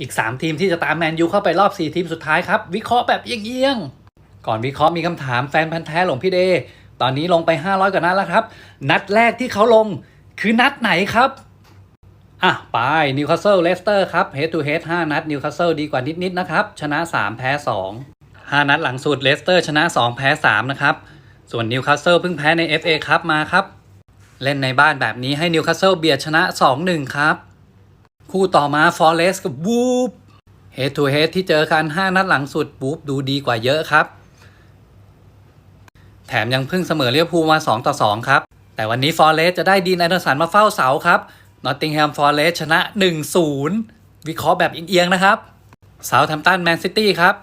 อีก 3 ทีมที่จะตามแมนยูเข้าไปรอบ 4 ทีมสุดท้ายครับ วิเคราะห์แบบเอียงๆ ก่อนวิเคราะห์มีคำถามแฟนพันธ์แท้หลวงพี่เด ตอนนี้ลงไป 500กว่านัดแล้วครับ นัดแรกที่เขาลงคือนัดไหนครับ อะ ไปนิวคาสเซิลเลสเตอร์ครับ head to head 5นัดนิวคาสเซิลดีกว่านิดๆนะครับ ชนะ 3 แพ้ 2 5 นัดหลังสุดเลสเตอร์ชนะ 2 แพ้ 3 นะครับ ส่วนนิวคาสเซิลเพิ่งแพ้ใน FA ครับมาครับ เล่นในบ้านแบบนี้ให้นิวคาสเซิลเบียดชนะ 2-1 ครับ คู่ต่อมาฟอร์เรสกับวูฟ head to head ที่เจอกัน 5 นัดหลังสุดวูฟดูดีกว่าเยอะครับ แถมยังเพิ่งเสมอเลียพูมา 2 ต่อ 2 ครับ แต่วันนี้ฟอร์เรสจะได้ดีนแอนดอสันมาเฝ้าเสาครับนอตติงแฮมฟอร์เรสชนะ 1-0 วิเคราะห์แบบเอียงๆนะครับเซาท์แ m มตันแมนซิตี้ครับ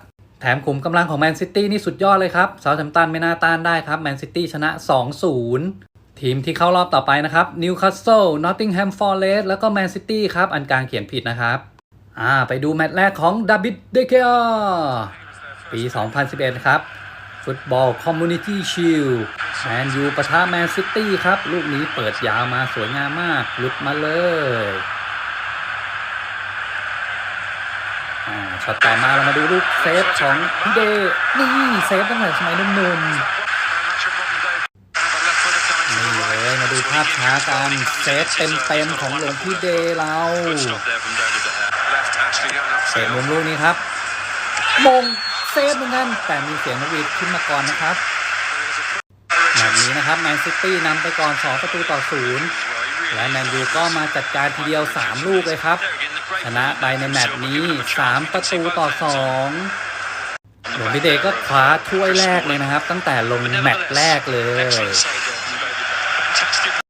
แถมขุมกำลังของแมนซิตี้นี่สุดยอดเลยครับเซาท์แ m มตันไม่น่าต้านได้ครับแมนซิตี้ชนะ 2-0 ทีมที่เข้ารอบต่อไปนะครับนิวคาสเซิลนอตติงแฮมฟอร์เรสแล้วก็แมนซิตี้ครับ อันกลางเขียนผิดนะครับ อ่า ไปดูแมตช์แรกของดาบิดเดเกียปี 2011 ครับ ฟุตบอลคอมมูนิตี้ชิลแมนยูปะทะแมนซิตี้ครับ ลูกนี้เปิดยาวมาสวยงามมากหลุดมาเลยอ่าช็อตต่อมาเรามาดูลูกเซฟของพี่เดนี่เซฟตั้งแต่สมัยหนุ่มๆนี่เลยมาดู ภาพช้ากันเซฟเต็มๆของหลวงพี่เดเราเตะมุมลูกนี้ครับ มงเซฟเหมือนกันแต่มีเสียงนวีดขึ้นมาก่อนนะครับแบบนี้นะครับแมนซิตี้นำไปก่อน 2 ประตูต่อศูนย์และแมนยูก็มาจัดการทีเดียว 3 ลูกเลยครับ ชนะไปในแมตช์นี้ 3 ประตูต่อ2หลวงพี่เดก็คว้าถ้วยแรกเลยนะครับ ตั้งแต่ลงแมตช์แรกเลย contested.